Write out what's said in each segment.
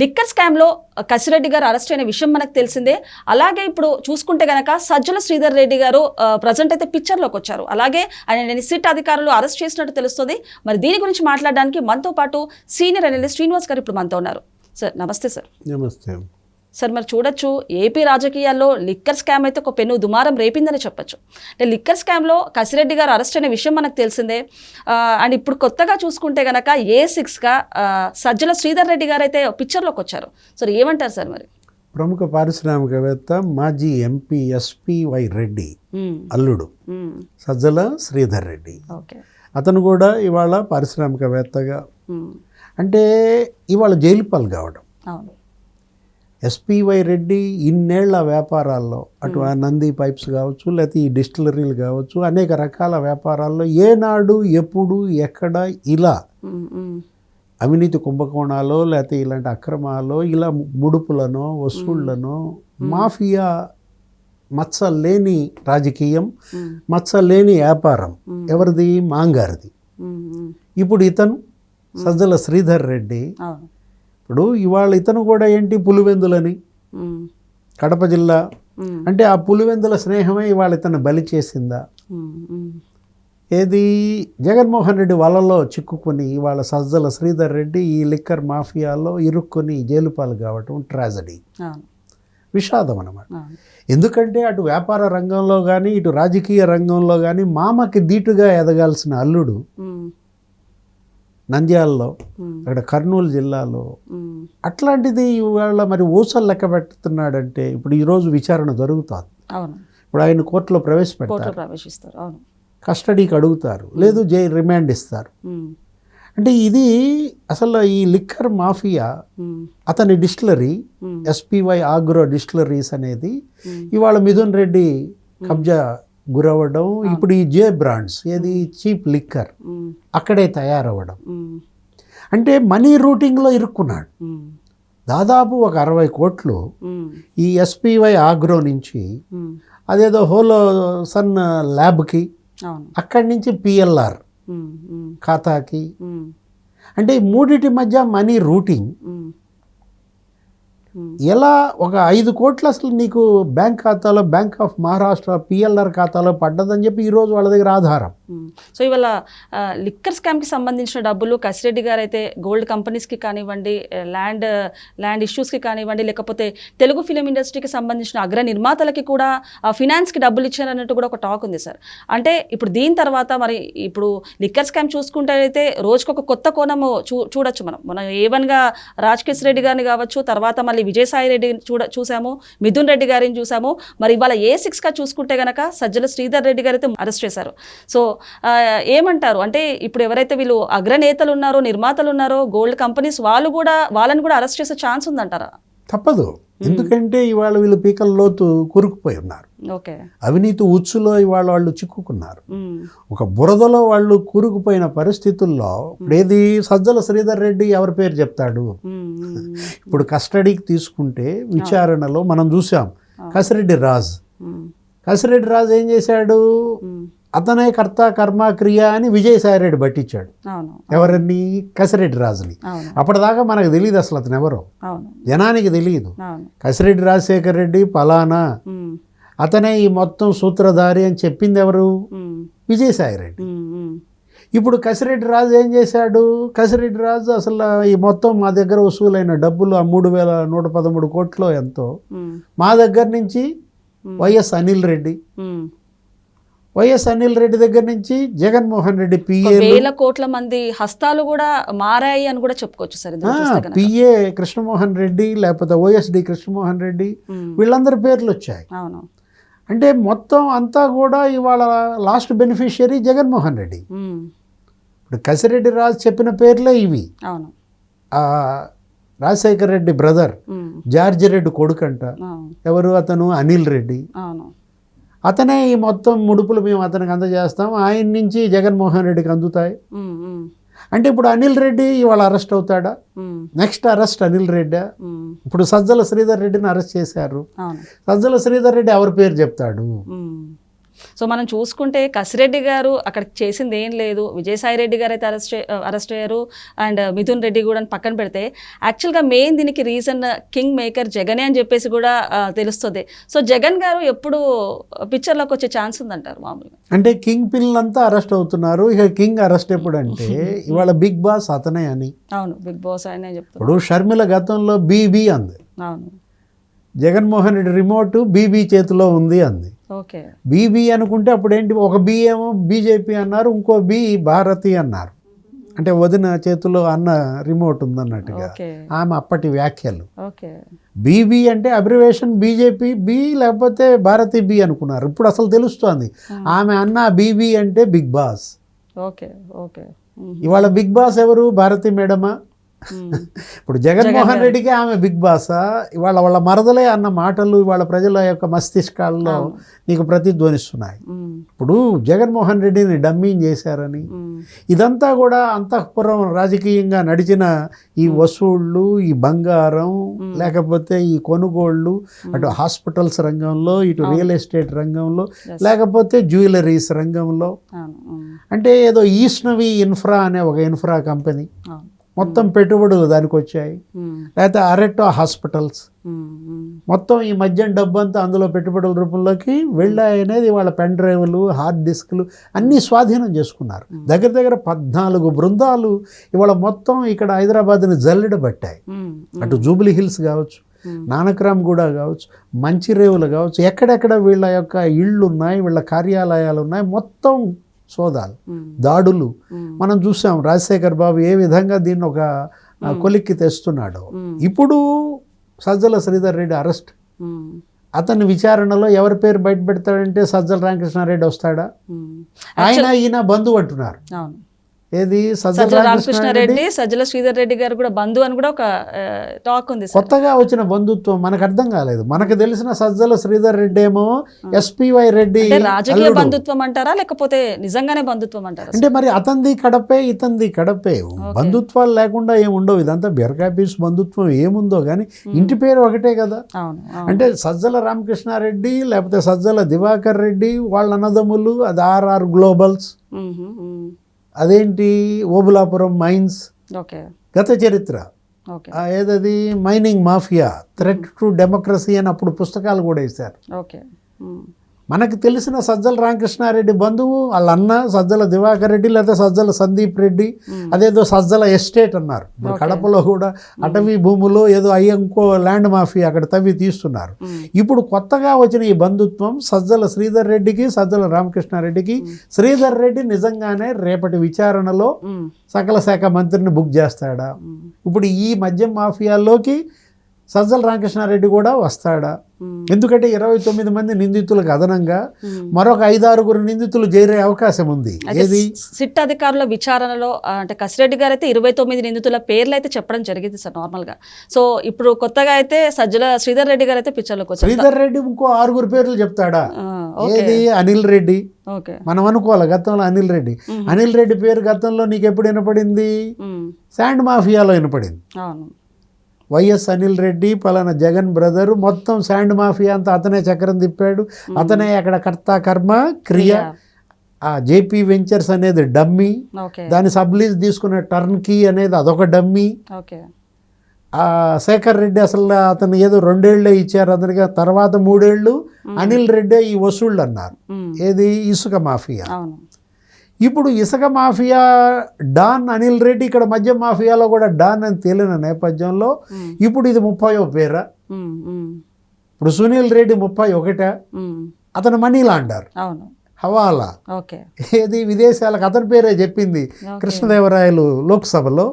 Liquor స్కామ్లో కసిరెడ్డి గారు arrest అయిన విషయం మనకు తెలిసిందే. అలాగే ఇప్పుడు చూసుకుంటే గనక సజ్జల శ్రీధర్ రెడ్డి గారు ప్రజెంట్ అయితే పిక్చర్లోకి వచ్చారు. అలాగే ఆయన సిట్ అధికారులు అరెస్ట్ చేసినట్టు తెలుస్తుంది. మరి దీని గురించి మాట్లాడడానికి మనతో పాటు సీనియర్ అనలిస్ట్ శ్రీనివాస్ గారు ఇప్పుడు మనతో ఉన్నారు. సార్ నమస్తే సార్. నమస్తే. సార్ మరి చూడొచ్చు. ఏపీ రాజకీయాల్లో లిక్కర్ స్కామ్ అయితే ఒక పెను దుమారం రేపిందని చెప్పొచ్చు. అంటే లిక్కర్ స్కామ్లో కసిరెడ్డి గారు అరెస్ట్ అయిన విషయం మనకు తెలిసిందే. అండ్ ఇప్పుడు కొత్తగా చూసుకుంటే గనక ఏ సిక్స్గా సజ్జల శ్రీధర్ రెడ్డి గారు అయితే పిక్చర్లోకి వచ్చారు. సార్ ఏమంటారు సార్ మరి? ప్రముఖ పారిశ్రామికవేత్త మాజీ ఎంపీ ఎస్పి వై రెడ్డి. అల్లుడు. సజ్జల శ్రీధర్ రెడ్డి. ఓకే. అతను కూడా ఇవాళ పారిశ్రామికవేత్తగా. అంటే ఇవాళ జైలు పాలు కావడం. ఎస్పివై రెడ్డి ఇన్నేళ్ళ వ్యాపారాల్లో అటు ఆ నంది పైప్స్ కావచ్చు లేకపోతే ఈ డిస్టిలరీలు కావచ్చు అనేక రకాల వ్యాపారాల్లో ఏనాడు ఎప్పుడు ఎక్కడ ఇలా మ్మ్. మ్మ్. అవినీతి కుంభకోణాలు లేకపోతే ఇలాంటి అక్రమాలు ఇలా ముడుపులను వసూళ్ళను మాఫియా మచ్చ లేని రాజకీయం. మచ్చ లేని వ్యాపారం ఎవరిది మాంగారిది. ఇప్పుడు ఇతను సజ్జల శ్రీధర్ రెడ్డి ఇప్పుడు ఇవాళ ఇతను కూడా ఏంటి పులివెందులని. కడప జిల్లా. అంటే ఆ పులివెందుల స్నేహమే ఇవాళ ఇతను బలి చేసిందా. ఏది జగన్మోహన్ రెడ్డి వలలో చిక్కుకొని ఇవాళ సజ్జల శ్రీధర్ రెడ్డి ఈ లిక్కర్ మాఫియాలో ఇరుక్కొని జైలు పాలు కావటం ట్రాజడీ విషాదం అన్నమాట అవును ఎందుకంటే అటు వ్యాపార రంగంలో కానీ ఇటు రాజకీయ రంగంలో కానీ మామకి దీటుగా ఎదగాల్సిన అల్లుడు. నంద్యాలలో. అక్కడ కర్నూలు జిల్లాలో. అట్లాంటిది ఇవాళ మరి ఊసలు లెక్క పెడుతున్నాడంటే ఇప్పుడు ఈరోజు విచారణ జరుగుతుంది అవును ఇప్పుడు ఆయన కోర్టులో ప్రవేశపెడతారు ప్రవేశిస్తారు అవును కస్టడీకి అడుగుతారు లేదు జై రిమాండ్ ఇస్తారు. అంటే ఇది అసలు ఈ లిక్కర్ మాఫియా. అతని డిస్టిలరీ. ఎస్పీవై ఆగ్రో డిస్టిలరీస్ అనేది. ఇవాళ మిథున్ రెడ్డి కబ్జా గురవ్వడం ఇప్పుడు ఈ జే బ్రాండ్స్ ఏది చీప్ లిక్కర్. అక్కడే తయారవ్వడం. అంటే మనీ రూటింగ్లో ఇరుక్కున్నాడు. దాదాపు ఒక అరవై కోట్లు. ఈ ఎస్పీవై ఆగ్రో నుంచి. అదేదో హోలో సన్ ల్యాబ్కి అక్కడి నుంచి పిఎల్ఆర్. ఖాతాకి. అంటే ఈ మూడిటి మధ్య మనీ రూటింగ్. ఎలా ఒక ఐదు కోట్లు అసలు నీకు బ్యాంక్ ఖాతాలో బ్యాంక్ ఆఫ్ మహారాష్ట్ర పిఎల్ఆర్ ఖాతాలో పడ్డదని చెప్పి ఈరోజు వాళ్ళ దగ్గర ఆధారం. సో ఇవాళ లిక్కర్ స్కామ్కి సంబంధించిన డబ్బులు కసిరెడ్డి గారు అయితే గోల్డ్ కంపెనీస్కి కానివ్వండి ల్యాండ్ ల్యాండ్ ఇష్యూస్కి కానివ్వండి లేకపోతే తెలుగు ఫిలిం ఇండస్ట్రీకి సంబంధించిన అగ్ర నిర్మాతలకి కూడా ఫినాన్స్కి డబ్బులు ఇచ్చారన్నట్టు కూడా ఒక టాక్ ఉంది సార్. అంటే ఇప్పుడు దీని తర్వాత మరి ఇప్పుడు లిక్కర్ స్కామ్ చూసుకుంటే అయితే రోజుకొక కొత్త కోణము చూ చూడొచ్చు మనం. మనం ఏవన్గా రాజకేశ్ రెడ్డి గారిని కావచ్చు తర్వాత మళ్ళీ విజయసాయి రెడ్డి చూడ చూసాము మిథున్ రెడ్డి గారిని చూసాము. మరి ఇవాళ ఏ సిక్స్గా చూసుకుంటే కనుక సజ్జల శ్రీధర్ రెడ్డి గారు అయితే అరెస్ట్ చేశారు. సో ఏమంటారు? అంటే ఇప్పుడు ఎవరైతే వీళ్ళు అగ్రనేతలు ఉన్నారో నిర్మాతలు ఉన్నారో గోల్డ్ కంపెనీస్ వాళ్ళు కూడా వాళ్ళని కూడా అరెస్ట్ చేసే ఛాన్స్ ఉందంటారా? తప్పదు. ఎందుకంటే ఇవాళ వీళ్ళు పీకల లోతు కూరుకుపోయి ఉన్నారు. అవినీతి ఉచ్చులో ఇవాళ వాళ్ళు చిక్కుకున్నారు. ఒక బురదలో వాళ్ళు కూరుకుపోయిన పరిస్థితుల్లో ఇప్పుడు ఏది సజ్జల శ్రీధర్ రెడ్డి ఎవరి పేరు చెప్తాడు? ఇప్పుడు కస్టడీకి తీసుకుంటే విచారణలో మనం చూసాం. కసిరెడ్డి రాజ్. కసిరెడ్డి రాజు ఏం చేశాడు? అతనే కర్త కర్మ క్రియ అని విజయసాయిరెడ్డి పట్టించాడు. అవును. ఎవరన్నీ కసిరెడ్డి రాజుని. అప్పటిదాకా మనకు తెలియదు అసలు అతను ఎవరో. జనానికి తెలియదు. కసిరెడ్డి రాజశేఖర్ రెడ్డి పలానా. అతనే ఈ మొత్తం సూత్రధారి అని చెప్పింది ఎవరు? విజయసాయిరెడ్డి. ఇప్పుడు కసిరెడ్డి రాజు ఏం చేశాడు? కసిరెడ్డి రాజు అసలు ఈ మొత్తం మా దగ్గర వసూలైన డబ్బులు ఆ మూడు వేల నూట పదమూడు కోట్లు ఎంతో. మా దగ్గర నుంచి వైఎస్ అనిల్ రెడ్డి. వైఎస్ అనిల్ రెడ్డి దగ్గర నుంచి జగన్మోహన్ రెడ్డి పిఏ వేల కోట్ల మంది హస్తాలు కూడా మారాయి అని కూడా చెప్పుకోవచ్చు సార్ పిఏ కృష్ణమోహన్ రెడ్డి లేకపోతే ఓఎస్డి కృష్ణమోహన్ రెడ్డి వీళ్ళందరి పేర్లు వచ్చాయి. అవును. అంటే మొత్తం అంతా కూడా ఇవాళ లాస్ట్ బెనిఫిషియరీ జగన్మోహన్ రెడ్డి. ఇప్పుడు కసిరెడ్డి రాజు చెప్పిన పేర్లే ఇవి. అవును. ఆ రాజశేఖర్ రెడ్డి బ్రదర్ జార్జి రెడ్డి కొడుకంట ఎవరు? అతను అనిల్ రెడ్డి. అవును. అతనే ఈ మొత్తం ముడుపులు మేము అతనికి అందజేస్తాం. ఆయన నుంచి జగన్మోహన్ రెడ్డికి అందుతాయి. అంటే ఇప్పుడు అనిల్ రెడ్డి ఇవాళ అరెస్ట్ అవుతాడా? Next arrest Anil Reddy? ఇప్పుడు సజ్జల శ్రీధర్ రెడ్డిని అరెస్ట్ చేశారు. సజ్జల శ్రీధర్ రెడ్డి ఎవరి పేరు చెప్తాడు? సో మనం చూసుకుంటే కసిరెడ్డి గారు అక్కడ చేసింది ఏం లేదు. విజయసాయి రెడ్డి గారు అయితే అరెస్ట్ అరెస్ట్ అయ్యారు. అండ్ మిథున్ రెడ్డి కూడా పక్కన పెడితే యాక్చువల్గా మెయిన్ దీనికి రీజన్ కింగ్ మేకర్ జగనే అని చెప్పేసి కూడా తెలుస్తుంది. సో జగన్ గారు ఎప్పుడు పిక్చర్లోకి వచ్చే ఛాన్స్ ఉందంటారు మామూలుగా? అంటే కింగ్ పిల్లలంతా అరెస్ట్ అవుతున్నారు. ఇక కింగ్ అరెస్ట్ ఎప్పుడంటే ఇవాళ బిగ్ బాస్ అతనే అని. అవును బిగ్ బాస్ ఆయనే చెప్తారు. ఇప్పుడు షర్మిల గతంలో బీబీ అంది. అవును. జగన్మోహన్ రెడ్డి రిమోట్ బీబీ చేతిలో ఉంది అంది. ఓకే. బీబీ అనుకుంటే అప్పుడు ఏంటి ఒక బీ ఏమో బీజేపీ అన్నారు ఇంకో బి భారతి అన్నారు. అంటే వదిన చేతిలో అన్న రిమోట్ ఉందన్నట్టుగా. ఆమె అప్పటి వ్యాఖ్యలు. బీబీ అంటే అబ్రివేషన్ బీజేపీ బి లేకపోతే భారతి బి అనుకున్నారు. ఇప్పుడు అసలు తెలుస్తోంది. ఆమె అన్న బీబీ అంటే బిగ్ బాస్. Okay okay. ఇవాళ బిగ్ బాస్ ఎవరు? భారతి మేడమా. ఇప్పుడు జగన్మోహన్ రెడ్డికి ఆమె బిగ్ బాసా ఇవాళ వాళ్ళ మరదలే అన్న మాటలు ఇవాళ ప్రజల యొక్క మస్తిష్కాల్లో నీకు ప్రతిధ్వనిస్తున్నాయి. ఇప్పుడు జగన్మోహన్ రెడ్డిని డమ్మీం చేశారని. ఇదంతా కూడా అంతఃపురం రాజకీయంగా నడిచిన ఈ వసూళ్ళు ఈ బంగారం లేకపోతే ఈ కొనుగోళ్ళు అటు హాస్పిటల్స్ రంగంలో ఇటు రియల్ ఎస్టేట్ రంగంలో. లేకపోతే జ్యువెలరీస్ రంగంలో. అంటే ఏదో ఈస్నవి ఇన్ఫ్రా అనే ఒక ఇన్ఫ్రా కంపెనీ. మొత్తం పెట్టుబడులు దానికి వచ్చాయి. లేకపోతే అరెట్టో హాస్పిటల్స్. మొత్తం ఈ మద్యం డబ్బు అంతా అందులో పెట్టుబడుల రూపంలోకి వెళ్ళాయి అనేది వాళ్ళ పెన్ డ్రైవ్లు హార్డ్ డిస్క్లు అన్నీ స్వాధీనం చేసుకున్నారు దగ్గర దగ్గర పద్నాలుగు బృందాలు ఇవాళ మొత్తం ఇక్కడ హైదరాబాద్ని జల్లెడబట్టాయి మ్మ్. అటు జూబ్లీ హిల్స్ కావచ్చు. నానక్రామ్ కూడా కావచ్చు మంచిరేవులు కావచ్చు ఎక్కడెక్కడ వీళ్ళ యొక్క ఇళ్ళు ఉన్నాయి వీళ్ళ కార్యాలయాలు ఉన్నాయి మొత్తం సోదాలు. దాడులు. మనం చూసాం రాజశేఖర్ బాబు ఏ విధంగా దీన్ని ఒక కొలిక్కి తెస్తున్నాడు. ఇప్పుడు సజ్జల శ్రీధర్ రెడ్డి అరెస్ట్. అతని విచారణలో ఎవరి పేరు బయట పెడతాడంటే సజ్జల రామకృష్ణారెడ్డి వస్తాడా. ఆయన ఈయన బంధువు అంటున్నారు ఏది? సజ్జల రామకృష్ణారెడ్డి? సజ్జల శ్రీధర్ రెడ్డి గారు కూడా బంధు అని కూడా ఒక టాక్ ఉంది కొత్తగా వచ్చిన బంధుత్వం మనకు అర్థం కాలేదు. మనకు తెలిసిన సజ్జల శ్రీధర్ రెడ్డి ఏమో ఎస్పివై రెడ్డి రాజకీయ. బంధుత్వం అంటారా? లేకపోతే నిజంగానే బంధుత్వం అంటారా అంటే మరి అతనిది కడపే ఇతంది కడపే. బంధుత్వాలు లేకుండా ఏమి ఉండవు. ఇదంతా బెరకాయ పీస్ బంధుత్వం ఏముందో కానీ ఇంటి పేరు ఒకటే కదా. అంటే సజ్జల రామకృష్ణారెడ్డి లేకపోతే సజ్జల దివాకర్ రెడ్డి వాళ్ళ అన్నదమ్ములు అది ఆర్ఆర్ గ్లోబల్స్. అదేంటి? ఓబులాపురం మైన్స్. గత చరిత్ర. ఏదది? Mining mafia. Threat to democracy అని అప్పుడు పుస్తకాలు కూడా మ్మ్. మనకు తెలిసిన సజ్జల రామకృష్ణారెడ్డి బంధువు వాళ్ళ అన్న సజ్జల దివాకర్ రెడ్డి లేదా సజ్జల సందీప్ రెడ్డి. అదేదో సజ్జల ఎస్టేట్ అన్నారు ఇప్పుడు కడపలో కూడా అటవీ భూములు ఏదో అయ్యి ఇంకో ల్యాండ్ మాఫియా అక్కడ తవ్వి తీస్తున్నారు. ఇప్పుడు కొత్తగా వచ్చిన ఈ బంధుత్వం సజ్జల శ్రీధర్ రెడ్డికి సజ్జల రామకృష్ణారెడ్డికి శ్రీధర్ రెడ్డి నిజంగానే రేపటి విచారణలో. సకల శాఖ మంత్రిని బుక్ చేస్తాడా. ఇప్పుడు ఈ మద్యం మాఫియాల్లోకి సజ్జల రామకృష్ణారెడ్డి కూడా వస్తాడా. ఎందుకంటే ఇరవై తొమ్మిది మంది నిందితులకు అదనంగా. మరొక ఐదారుగురు నిందితులు చేరే అవకాశం ఉంది. ఏది? సిట్ అధికారుల విచారణలో అంటే కసిరెడ్డి గారు అయితే ఇరవై తొమ్మిది నిందితుల పేర్లు అయితే చెప్పడం జరిగింది సార్ నార్మల్గా సో ఇప్పుడు కొత్తగా అయితే సజ్జల శ్రీధర్ రెడ్డి గారు అయితే పిక్చర్లోకి శ్రీధర్ రెడ్డి ఇంకో ఆరుగురు పేర్లు చెప్తాడా? ఏది? అనిల్ రెడ్డి. ఓకే. మనం అనుకోవాలి గతంలో అనిల్ రెడ్డి. అనిల్ రెడ్డి పేరు గతంలో నీకు ఎప్పుడు వినపడింది. శాండ్ మాఫియాలో వినపడింది. అవును. వైఎస్ అనిల్ రెడ్డి పలానా జగన్ బ్రదర్ మొత్తం శాండ్ మాఫియా అంతా అతనే చక్రం తిప్పాడు. అతనే అక్కడ కర్త కర్మ క్రియ ఆ జేపీ వెంచర్స్ అనేది డమ్మీ. దాని సబ్లీజ్ తీసుకునే టర్న్ కీ అనేది అదొక డమ్మీ. శేఖర్ రెడ్డి అసలు అతను ఏదో రెండేళ్ళే ఇచ్చారు అతనికి తర్వాత మూడేళ్ళు అనిల్ రెడ్డే ఈ వసూళ్ళు అన్నారు. ఏది? ఇసుక మాఫియా. ఇప్పుడు ఇసుక మాఫియా డాన్ అనిల్ రెడ్డి ఇక్కడ మద్యం మాఫియాలో కూడా డాన్ అని తేలిన నేపథ్యంలో. ఇప్పుడు ఇది ముప్పయో పేరా. ఇప్పుడు సునీల్ రెడ్డి ముప్పై ఒకటా. అతను మనీ లాండర్ హవాలా ఏది విదేశాలకు అతని పేరే చెప్పింది. కృష్ణదేవరాయలు లోక్సభలో.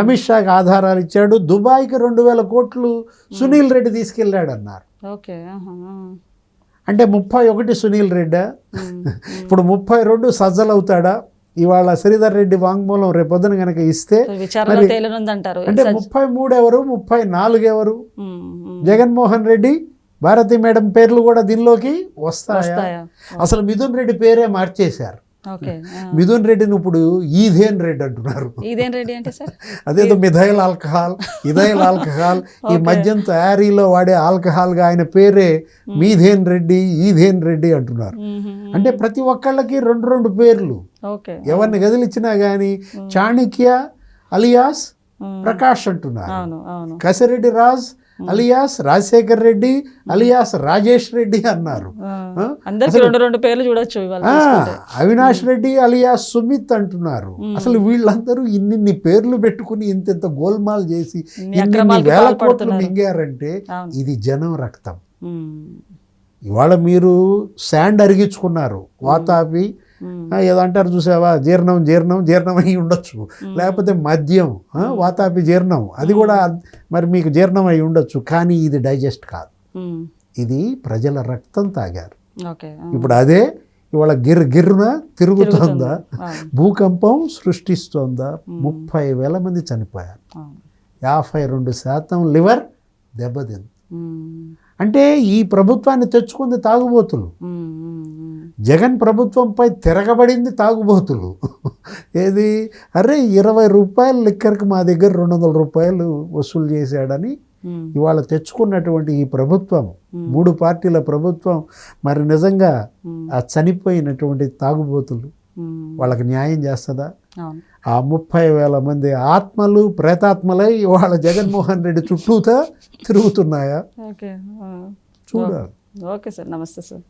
అమిత్ షాకి ఆధారాలు ఇచ్చాడు దుబాయ్కి రెండు వేల కోట్లు సునీల్ రెడ్డి తీసుకెళ్ళాడు అన్నారు. అంటే ముప్పై ఒకటి సునీల్ రెడ్డా. ఇప్పుడు ముప్పై రెండు సజ్జలవుతాడా? ఇవాళ శ్రీధర్ రెడ్డి వాంగ్మూలం రేపొద్దున కనుక ఇస్తే అంటే ముప్పై మూడు ఎవరు ముప్పై నాలుగు ఎవరు. జగన్మోహన్ రెడ్డి భారతి మేడం పేర్లు కూడా దీనిలోకి వస్తాయా? అసలు మిథున్ రెడ్డి పేరే మార్చేశారు. మిథున్ రెడ్డిని ఇప్పుడు ఈథేన్ రెడ్డి అంటున్నారు. అదేదో మిథైల్ ఆల్కహాల్ ఇథైల్ ఆల్కహాల్ ఈ. మద్యం తయారీలో వాడే ఆల్కహాల్గా ఆయన పేరే మీథేన్ రెడ్డి ఈథేన్ రెడ్డి అంటున్నారు. అంటే ప్రతి ఒక్కళ్ళకి రెండు రెండు పేర్లు. ఎవరిని కదిలిచ్చినా కానీ చాణక్య అలియాస్. ప్రకాష్ అంటున్నారు. కసిరెడ్డి రాజ్ అలియాస్ రాజశేఖర్ రెడ్డి అలియాస్ రాజేష్ రెడ్డి అన్నారు. రెండు రెండు పేర్లు చూడొచ్చు. అవినాష్ రెడ్డి అలియాస్ సుమిత్ అంటున్నారు. అసలు వీళ్ళందరూ ఇన్నిన్ని పేర్లు పెట్టుకుని ఇంత గోల్మాల్ చేసి ఇన్ని వేల కోట్లు. మింగారంటే ఇది జనం రక్తం. ఇవాళ మీరు శాండ్ అరిగించుకున్నారు. వాతాపి ఏదో అంటారు చూసావా? జీర్ణం జీర్ణం జీర్ణం అయి ఉండొచ్చు. లేకపోతే మద్యం వాతాపి జీర్ణం. అది కూడా మరి మీకు జీర్ణం అయి ఉండొచ్చు కానీ ఇది డైజెస్ట్ కాదు. ఇది ప్రజల రక్తం తాగారు. ఇప్పుడు అదే ఇవాళ గిర్ గిర్రున తిరుగుతోందా. భూకంపం సృష్టిస్తోందా? ముప్పై వేల మంది చనిపోయారు. యాభై రెండు శాతం లివర్ దెబ్బతింది. అంటే ఈ ప్రభుత్వాన్ని తెచ్చుకుంది తాగుబోతులు. జగన్ ప్రభుత్వంపై తిరగబడింది తాగుబోతులు ఏది అరే ఇరవై రూపాయలు లిక్కర్కి మా దగ్గర రెండు వందల రూపాయలు వసూలు చేశాడని. ఇవాళ తెచ్చుకున్నటువంటి ఈ ప్రభుత్వం. మూడు పార్టీల ప్రభుత్వం మరి నిజంగా. ఆ చనిపోయినటువంటి తాగుబోతులు. వాళ్ళకి న్యాయం చేస్తుందా ఆ ముప్పై వేల మంది ఆత్మలు ప్రేతాత్మలై ఇవాళ జగన్మోహన్ రెడ్డి చుట్టూతా తిరుగుతున్నాయా. చూడాలి ఓకే సార్ నమస్తే సార్